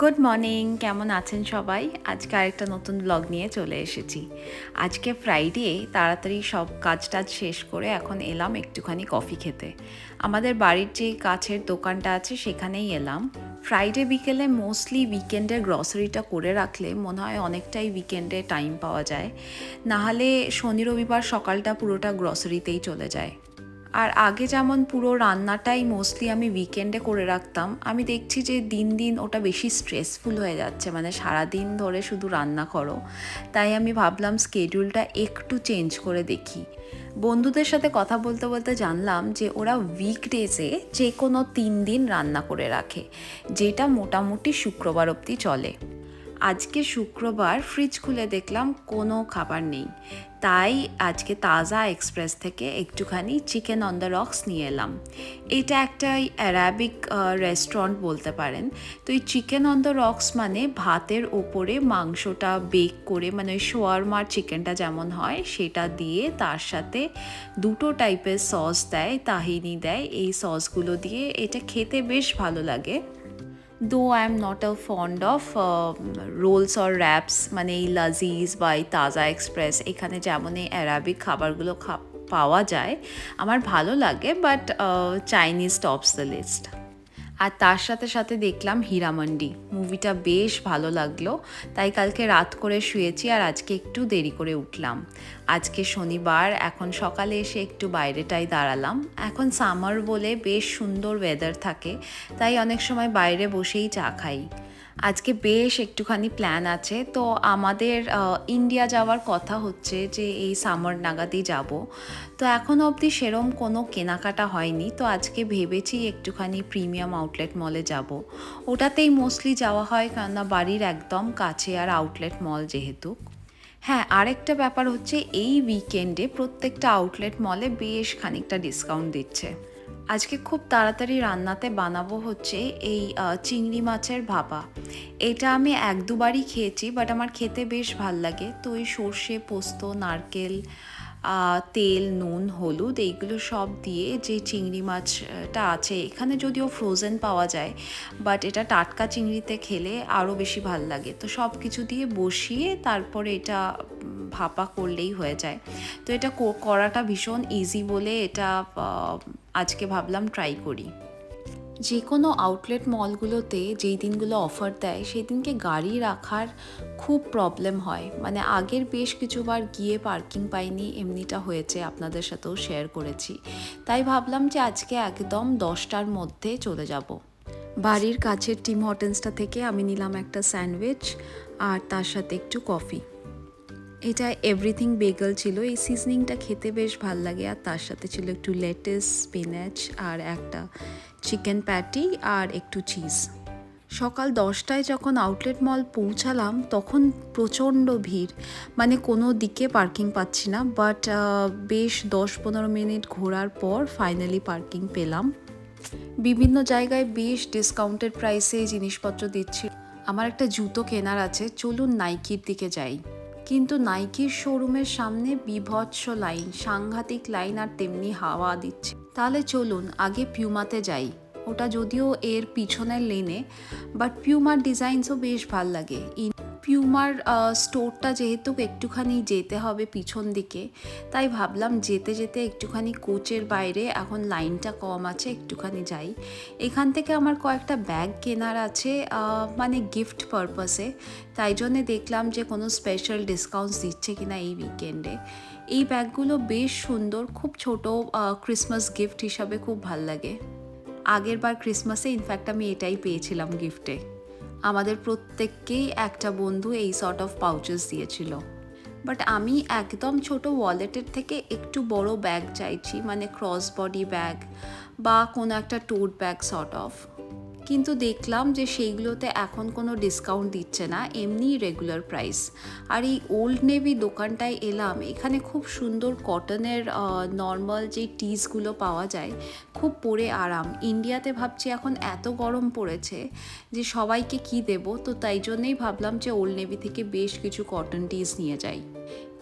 Good morning কেমন আছেন সবাই? আজকে আরেকটা নতুন ব্লগ নিয়ে চলে এসেছি। আজকে ফ্রাইডে তাড়াতাড়ি সব কাজ টাজ শেষ করে এখন এলাম একটুখানি কফি খেতে। আমাদের বাড়ির যে কাছের দোকানটা আছে, সেখানেই এলাম। ফ্রাইডে বিকেলে মোস্টলি উইকেন্ডের গ্রসারিটা করে রাখলে মনে হয় অনেকটাই উইকেন্ডে টাইম পাওয়া যায়। নাহলে শনি রবিবার সকালটা পুরোটা গ্রসারিতেই চলে যায়। আর আগে যেমন পুরো রান্নাটাই মোস্টলি আমি উইকেন্ডে করে রাখতাম, আমি দেখছি যে দিন দিন ওটা বেশি স্ট্রেসফুল হয়ে যাচ্ছে। মানে সারা দিন ধরে শুধু রান্না করো। তাই আমি ভাবলাম স্কেডিউলটা একটু চেঞ্জ করে দেখি। বন্ধুদের সাথে কথা বলতে বলতে জানলাম যে ওরা উইকডেজে যে কোনো তিন দিন রান্না করে রাখে, যেটা মোটামুটি শুক্রবার অবধি চলে। আজকে শুক্রবার ফ্রিজ খুলে দেখলাম কোনো খাবার নেই। তাই আজকে তাজা এক্সপ্রেস থেকে একটুখানি চিকেন অন দ্য রক্স নিয়ে এলাম। এটা একটা অ্যারাবিক রেস্টুরেন্ট বলতে পারেন। তো এই চিকেন অন দ্য রক্স মানে ভাতের ওপরে মাংসটা বেক করে মানে ওই শোয়ারমার চিকেনটা যেমন হয়, সেটা দিয়ে তার সাথে দুটো টাইপের সস দেয় তাহিনি দেয়। এই সসগুলো দিয়ে এটা খেতে বেশ ভালো লাগে। Though I am not a fond of rolls or wraps মানে এই লাজিজ বা এই তাজা এক্সপ্রেস এখানে যেমন এই অ্যারাবিক খাবারগুলো খা, পাওয়া যায়, আমার ভালো লাগে but Chinese tops the list আর তার সাথে সাথে দেখলাম হীরামান্ডি। মুভিটা বেশ ভালো লাগল, তাই কালকে রাত করে শুয়েছি আর আজকে একটু দেরি করে উঠলাম। আজকে শনিবার, এখন সকালে এসে একটু বাইরেটাই দাঁড়ালাম। এখন সামার বলে বেশ সুন্দর ওয়েদার থাকে, তাই অনেক সময় বাইরে বসেই চা খাই। আজকে বেশ একটুখানি প্ল্যান আছে। তো আমাদের ইন্ডিয়া যাওয়ার কথা হচ্ছে যে, এই সামার নাগাদই যাব। তো এখনও অবধি সেরম কোনো কেনাকাটা হয়নি। তো আজকে ভেবেছি একটুখানি প্রিমিয়াম আউটলেট মলে যাব। ওটাতেই মোস্টলি যাওয়া হয় কেননা বাড়ির একদম কাছে আর আউটলেট মল যেহেতু। হ্যাঁ আরেকটা ব্যাপার হচ্ছে এই উইকেন্ডে প্রত্যেকটা আউটলেট মলে বেশ খানিকটা ডিসকাউন্ট দিচ্ছে। আজকে খুব তাড়াতাড়ি রান্নাতে বানাবো হচ্ছে এই চিংড়ি মাছের ভাপা। এটা আমি এক দুবারই খেয়েছি বাট আমার খেতে বেশ ভালো লাগে। তো ওই সর্ষে, পোস্ত, নারকেল তেল, নুন, হলুদ এইগুলো সব দিয়ে যে চিংড়ি মাছটা আছে, এখানে যদিও ফ্রোজেন পাওয়া যায় বাট এটা টাটকা চিংড়িতে খেলে আরও বেশি ভালো লাগে। তো সব কিছু দিয়ে বসিয়ে তারপরে এটা ভাপা করলেই হয়ে যায়। তো এটা করাটা ভীষণ ইজি বলে এটা আজকে ভাবলাম ট্রাই করি। যে কোনো আউটলেট মলগুলোতে যেই দিনগুলো অফার দেয় সেই দিনকে গাড়ি রাখার খুব প্রবলেম হয়। মানে আগের বেশ কিছুবার গিয়ে পার্কিং পাইনি, এমনিটা হয়েছে আপনাদের সাথেও শেয়ার করেছি। তাই ভাবলাম যে আজকে একদম দশটার মধ্যে চলে যাব। বাড়ির কাছের টিম হটেন্সটা থেকে আমি নিলাম একটা স্যান্ডউইচ আর তার সাথে একটু কফি এটা এভরিথিং বেগল ছিল। এই সিজনিংটা খেতে বেশ ভালো লাগে। আর তার সাথে ছিল একটু লেটেস স্পিনাচ আর একটা চিকেন প্যাটি আর একটু চিজ সকাল দশটায় যখন আউটলেট মল পৌঁছালাম, তখন প্রচণ্ড ভিড়। মানে কোনো দিকে পার্কিং পাচ্ছি না। বাট বেশ দশ পনেরো মিনিট ঘোরার পর ফাইনালি পার্কিং পেলাম। বিভিন্ন জায়গায় বেশ ডিসকাউন্টেড প্রাইসে জিনিসপত্র দিচ্ছি। আমার একটা জুতো কেনার আছে। চলুন নাইকির দিকে যাই। কিন্তু নাইকির শোরুমের সামনে বিভৎস লাইন, সাংঘাতিক লাইন আর তেমনি হাওয়া দিচ্ছে। তাহলে চলুন আগে পিউমাতে যাই। ওটা যদিও এর পিছনের লেনে বাট পিউমার ডিজাইনসও বেশ ভালো লাগে। পিউমার স্টোরটা যেহেতু একটুখানি যেতে হবে পিছন দিকে, তাই ভাবলাম যেতে যেতে একটুখানি কোচের বাইরে, এখন লাইনটা কম আছে, একটুখানি যাই। এখান থেকে আমার কয়েকটা ব্যাগ কেনার আছে মানে গিফট পারপাসে তাই জন্যে দেখলাম যে কোনো স্পেশাল ডিসকাউন্টস দিচ্ছে কিনা এই উইকেন্ডে এই ব্যাগগুলো বেশ সুন্দর, খুব ছোট ক্রিসমাস গিফট হিসাবে খুব ভালো লাগে। আগের বার ক্রিসমাসে ইনফ্যাক্ট আমি এটাই পেয়েছিলাম গিফটে আমাদের প্রত্যেককেই একটা বন্ধু এই সর্ট অফ পাউচেস দিয়েছিল। বাট আমি একদম ছোট ওয়ালেটের থেকে একটু বড় ব্যাগ চাইছি মানে ক্রস বডি ব্যাগ বা কোনো একটা টোট ব্যাগ সর্ট অফ কিন্তু দেখলাম যে সেইগুলোতে এখন কোনো ডিসকাউন্ট দিচ্ছে না, এমনি রেগুলার প্রাইস আর এই ওল্ড নেভি দোকানটায় এলাম, এখানে খুব সুন্দর কটনের নর্মাল যে টিসগুলো পাওয়া যায়, খুব পরে আরাম। ইন্ডিয়াতে ভাবছি এখন এত গরম পড়েছে যে সবাইকে কি দেব? তো তাই জন্যেই ভাবলাম যে ওল্ড নেভি থেকে বেশ কিছু কটন টিস নিয়ে যাই।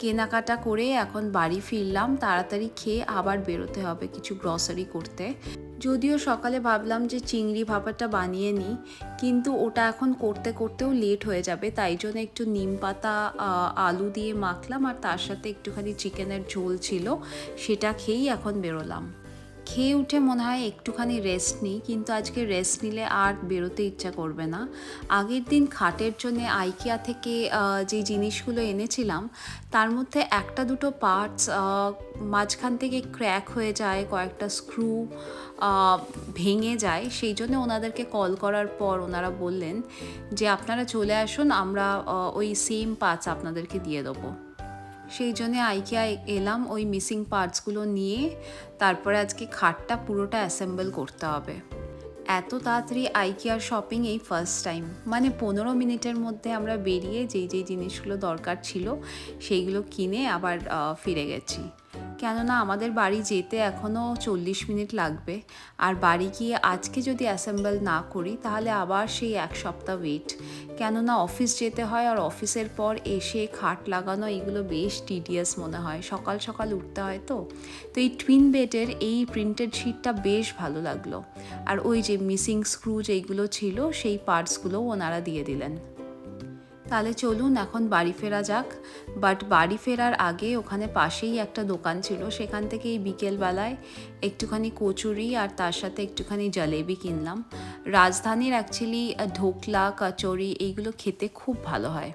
কেনাকাটা করে এখন বাড়ি ফিরলাম, তাড়াতাড়ি খেয়ে আবার বেরোতে হবে কিছু গ্রসারি করতে। যদিও সকালে ভাবলাম যে চিংড়ি ভাপাটা বানিয়ে নিই, কিন্তু ওটা এখন করতে করতেও লেট হয়ে যাবে, তাই জন্য একটু নিম পাতা আলু দিয়ে মাখলাম আর তার সাথে একটুখানি চিকেনের ঝোল ছিল, সেটা খেয়েই এখন বেরোলাম। খেয়ে উঠে মনে হয় একটুখানি রেস্ট নিই, কিন্তু আজকে রেস্ট নিলে আর বেরোতে ইচ্ছা করবে না। আগের দিন খাটের জন্য আইকিয়া থেকে যে জিনিসগুলো এনেছিলাম, তার মধ্যে একটা দুটো পার্টস মাঝখান থেকে ক্র্যাক হয়ে যায়, কয়েকটা স্ক্রু ভেঙে যায়। সেই জন্য ওনাদেরকে কল করার পর ওনারা বললেন যে, আপনারা চলে আসুন, আমরা ওই সেম পার্টস আপনাদেরকে দিয়ে দেবো। সেই জন্যে আইকিয়ায় এলাম ওই মিসিং পার্টসগুলো নিয়ে। তারপরে আজকে খাটটা পুরোটা অ্যাসেম্বল করতে হবে। এত তাড়াতাড়ি আইকিয়ার শপিং এই ফার্স্ট টাইম মানে পনেরো মিনিটের মধ্যে আমরা বেরিয়ে যেই যেই জিনিসগুলো দরকার ছিল, সেইগুলো কিনে আবার ফিরে গেছি। কেননা আমাদের বাড়ি যেতে এখনও চল্লিশ মিনিট লাগবে। আর বাড়ি গিয়ে আজকে যদি অ্যাসেম্বল না করি, তাহলে আবার সেই এক সপ্তাহ ওয়েট কেননা অফিস যেতে হয় আর অফিসের পর এসে খাট লাগানো এগুলো বেশ টিডিয়াস মনে হয়। সকাল সকাল উঠতে হয় তো। তো এই টুইন বেডের এই প্রিন্টেড শিটটা বেশ ভালো লাগল। আর ওই যে মিসিং স্ক্রু যেইগুলো ছিল, সেই পার্টসগুলোও ওনারা দিয়ে দিলেন। তাহলে চলুন এখন বাড়ি ফেরা যাক। বাট বাড়ি ফেরার আগে ওখানে পাশেই একটা দোকান ছিল, সেখান থেকে এই বিকেলবেলায় একটুখানি কচুরি আর তার সাথে একটুখানি জলেবি কিনলাম। রাজধানীর অ্যাকচুয়ালি ঢোকলা, কচুরি এইগুলো খেতে খুব ভালো হয়।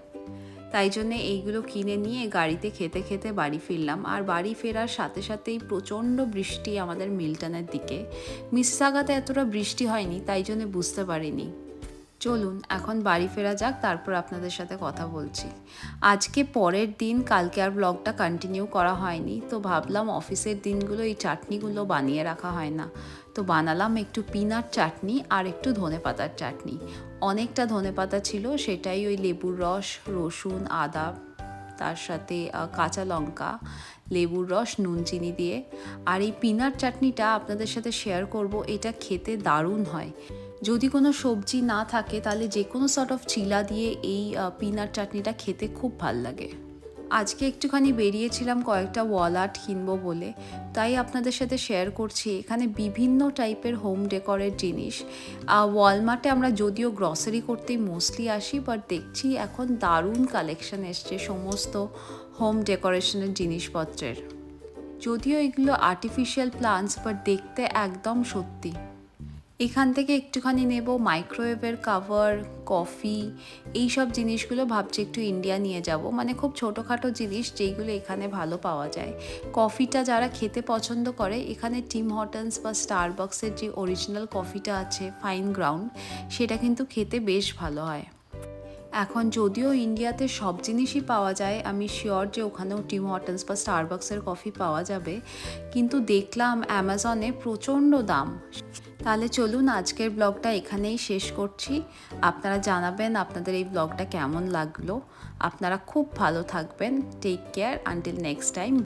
তাই জন্যে এইগুলো কিনে নিয়ে গাড়িতে খেতে খেতে বাড়ি ফিরলাম। আর বাড়ি ফেরার সাথে সাথেই প্রচণ্ড বৃষ্টি আমাদের মিল্টনের দিকে। মিসসাগাতে এতটা বৃষ্টি হয়নি, তাই জন্য বুঝতে পারিনি। চলুন, এখন বাড়ি ফেরা যাক, তারপর আপনাদের সাথে কথা বলছি। আজকে পরের দিন, কালকে আর ব্লগটা কন্টিনিউ করা হয়নি, তো ভাবলাম অফিসের দিনগুলো এই চাটনিগুলো বানিয়ে রাখা হয় না। তো বানালাম একটু পিনাট চাটনি আর একটু ধনে পাতার চাটনি। অনেকটা ধনে পাতা ছিল, সেটাই ওই লেবুর রস, রসুন, আদা, তার সাথে কাঁচা লঙ্কা, লেবুর রস, নুন, চিনি দিয়ে। আর এই পিনাট চাটনিটা আপনাদের সাথে শেয়ার করব, এটা খেতে দারুণ হয়। যদি কোনো সবজি না থাকে, তাহলে যে কোনো সর্ট অফ চিলা দিয়ে এই পিনাট চাটনিটা খেতে খুব ভালো লাগে। আজকে একটুখানি বেরিয়েছিলাম, কয়েকটা ওয়াল আর্ট কিনবো বলে। তাই আপনাদের সাথে শেয়ার করছি, এখানে বিভিন্ন টাইপের হোম ডেকোরের জিনিস। ওয়ালমার্টে আমরা যদিও গ্রসারি করতেই মোস্টলি আসি বাট দেখছি এখন দারুণ কালেকশন এসছে সমস্ত হোম ডেকোরেশনের জিনিসপত্রের। যদিও এগুলো আর্টিফিশিয়াল প্লান্টস বাট দেখতে একদম সত্যি। এখান থেকে একটুখানি নেব মাইক্রোওয়েভের কাভার কফি এই সব জিনিসগুলো ভাবছি একটু ইন্ডিয়া নিয়ে যাব। মানে খুব ছোটোখাটো জিনিস যেইগুলো এখানে ভালো পাওয়া যায়। কফিটা যারা খেতে পছন্দ করে, এখানে টিম হটন্স বা স্টারবক্সের যে অরিজিনাল কফিটা আছে ফাইন গ্রাউন্ড সেটা কিন্তু খেতে বেশ ভালো হয়। এখন যদিও ইন্ডিয়াতে সব জিনিসই পাওয়া যায়, আমি শিওর যে ওখানেও টিম হটন্স বা স্টারবাক্সের কফি পাওয়া যাবে। কিন্তু দেখলাম অ্যামাজনে প্রচণ্ড দাম। তাহলে চলুন আজকের ব্লগটা এখানেই শেষ করছি। আপনারা জানাবেন আপনাদের এই ব্লগটা কেমন লাগল। আপনারা খুব ভালো থাকবেন। Take care until next time